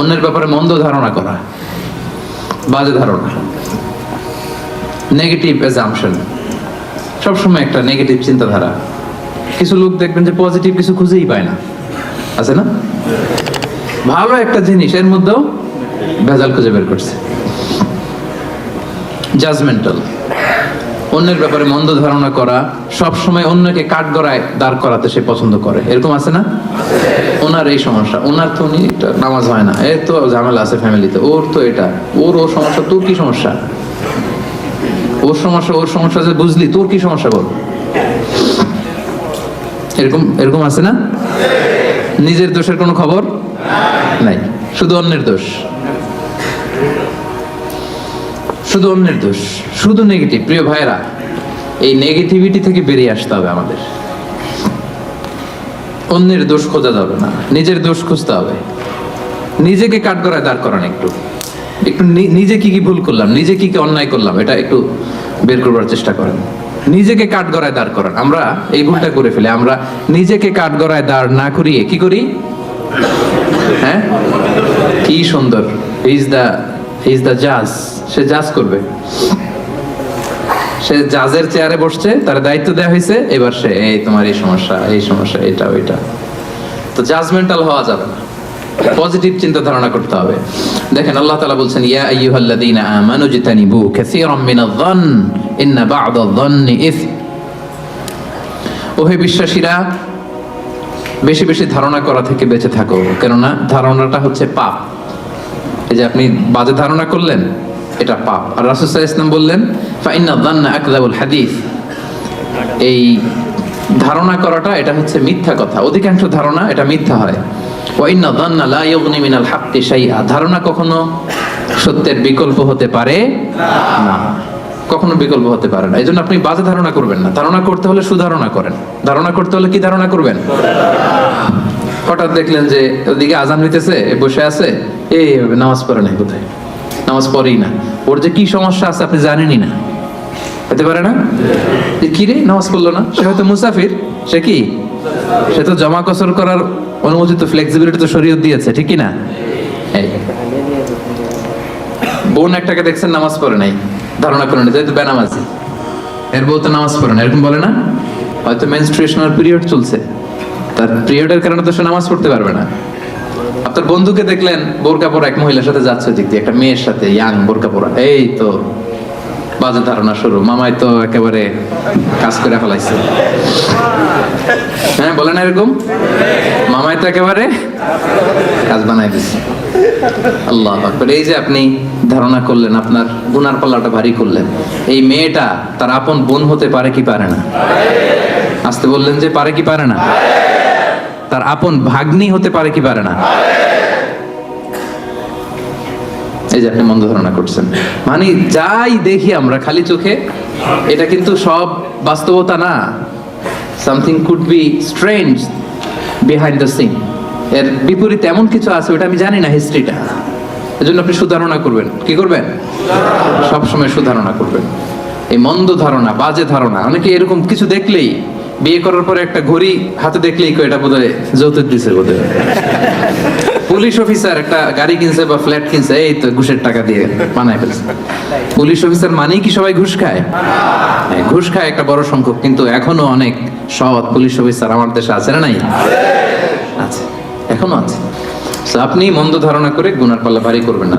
অন্যের ব্যাপারে মন্দ ধারণা করা, বাজে ধারণা। নেগেটিভ অ্যাজাম্পশন সবসময় একটা নেগেটিভ চিন্তাধারা। কিছু লোক দেখবেন যে পজিটিভ কিছু খুঁজেই পায় না। আছে না? ভালো একটা জিনিস, এর মধ্যেও ভেজাল খুঁজে বের করছে। জাজমেন্টাল অন্যের ব্যাপারে মন্দ ধারণা করা, সব সময় অন্যকে কাঠ গড়ায় দাঁড় করাতে সে পছন্দ করে। এরকম আছে না? ওনার এই সমস্যা। ওনার তো উনি নামাজ হয় না। এর তো ঝামেলা আছে ফ্যামিলিতে ওর তো এটা। ওর ওর সমস্যা, তোর কি সমস্যা? ওর সমস্যা ওর সমস্যা যে বুঝলি, তোর কি সমস্যা বল? এরকম এরকম আছে না? নিজের দোষের কোনো খবর? নাই। শুধু অন্যের দোষ। শুধু অন্যের দোষ, শুধু নেগেটিভ প্রিয় ভাইরা এই নেগেটিভিটি থেকে বেরিয়ে আসতে হবে আমাদের। অন্যের দোষ খোঁজা যাবে না, নিজের দোষ খুঁজতে হবে। নিজেকে কাঠগড়ায় দাঁড় করান একটু। একটু নিজে কি কি ভুল করলাম, নিজে কি কি অন্যায় করলাম, এটা একটু বের করবার চেষ্টা করেন। নিজেকে কাঠগড়ায় দাঁড় করান। আমরা এই ভুলটা করে ফেলি। আমরা নিজেকে কাঠগড়ায় দাঁড় না করিয়ে কি করি? হ্যাঁ? কি সুন্দর। ইজ দ্য ইজ দ্য জাজ সে জাজ করবে। সে জাজের চেয়ারে বসছে, তার দায়িত্ব হয়েছে, এবার সে, এই তোমার এই সমস্যা এই সমস্যা, এটা, ওইটা। তো জাজমেন্টাল হওয়া যাবে পজিটিভ চিন্তা ধারণা করতে হবে। দেখেন, আল্লাহ তাআলা বলছেন, ইয়া আইয়ুহাল্লাযীনা আমানু জিতানিবু কাসীরাম মিনায-যন্ন ইন্না বা'দায-যন্নি ইসম ওহে বিশ্বাসীরা, বেশি বেশি ধারণা করা থেকে বেঁচে থাকো। কেননা ধারণাটা হচ্ছে পাপ। এই যে আপনি বাজে ধারণা করলেন, এটা পাপ। আর রাসূল ইসলাম বললেন, ফাইন্না আকযাবুল হাদিস। এই ধারণা করাটা, এটা হচ্ছে মিথ্যা কথা। অধিকাংশ ধারণা এটা মিথ্যা হয়। ওয়াইন্না যান্না লা মিনাল হাক্কি শাইআ। ধারণা কখনো সত্যের বিকল্প হতে পারে না। কখনো বিকল্প হতে পারে না। এই জন্য আপনি বাজে ধারণা করবেন না। ধারণা করতে হলে সুধারণা করেন। ধারণা করতে হলে কি ধারণা করবেন? হঠাৎ দেখলেন যে ওদিকে আজান হইতেছে, বসে আছে। এই, নামাজ পড়ে নাই কোথায়? নামাজ পড়েই না। ওর যে কি সমস্যা আছে আপনি জানেনই না। হতে পারে না? যে কি রে, নামাজ পড়ল না? সে হয়তো মুসাফির। সে কি? সে তো জমা কসর করার অনুমতি তো ফ্লেক্সিবিলিটি তো শরীয়ত দিয়েছে, ঠিক না? বোন একটাকে দেখছেন নামাজ পড়ে নাই। ধারণা করেন যেহেতু বেনামাজি। এর বউ তো নামাজ পড়ে না, এরকম বলে না? হয়তো মেনস্ট্রুয়েশনাল পিরিয়ড চলছে। তার পিরিয়ডের কারণে তো সে নামাজ পড়তে পারবে না। আপনার বন্ধুকে দেখলেন বোরকা পরা এক মহিলার সাথে যাচ্ছে দিক একটা মেয়ের সাথে ইয়াং বোরকা পরা এই তো, বাজে ধারণা শুরু। মামাই তো একেবারে কাজ করে ফেলাইছে। হ্যাঁ বলেন এরকম। মামাই তো একেবারে কাজ বানাই দিছে। আল্লাহ এই যে আপনি ধারণা করলেন, আপনার গুনার পাল্লাটা ভারী করলেন। এই মেয়েটা তার আপন বোন হতে পারে কি পারে না? আসতে বললেন যে পারে কি পারে না? তার আপন ভাগ্নি হতে পারে কি পারে না। এই যে আপনি মন্দ ধারণা করছেন। মানে যাই দেখি আমরা খালি চোখে, এটা কিন্তু সব বাস্তবতা না। Something could be strange behind the scene এর বিপরীতে এমন কিছু আছে, ওটা আমি জানি না হিস্ট্রিটা এজন্য আপনি সুধারণা করবেন। কি করবেন? সবসময় সুধারণা করবেন। এই মন্দ ধারণা, বাজে ধারণা, অনেকে এরকম কিছু দেখলেই বিয়ে করার পরে একটা ঘড়ি হাতে দেখলেই কয় এটা বোধহয় যৌতুক দিছে বোধহয়। পুলিশ অফিসার একটা গাড়ি কিনছে বা ফ্ল্যাট কিনছে এই তো ঘুষের টাকা দিয়ে বানায় ফেলছে। পুলিশ অফিসার মানেই কি সবাই ঘুষ খায়? হ্যাঁ, ঘুষ খায় একটা বড় সংখ্যক কিন্তু এখনও অনেক সৎ পুলিশ অফিসার আমার দেশে আছে না নাই? আছে এখনও আছে। আপনি মন্দ ধারণা করে গুনার পাল্লা ভারী করবেন না।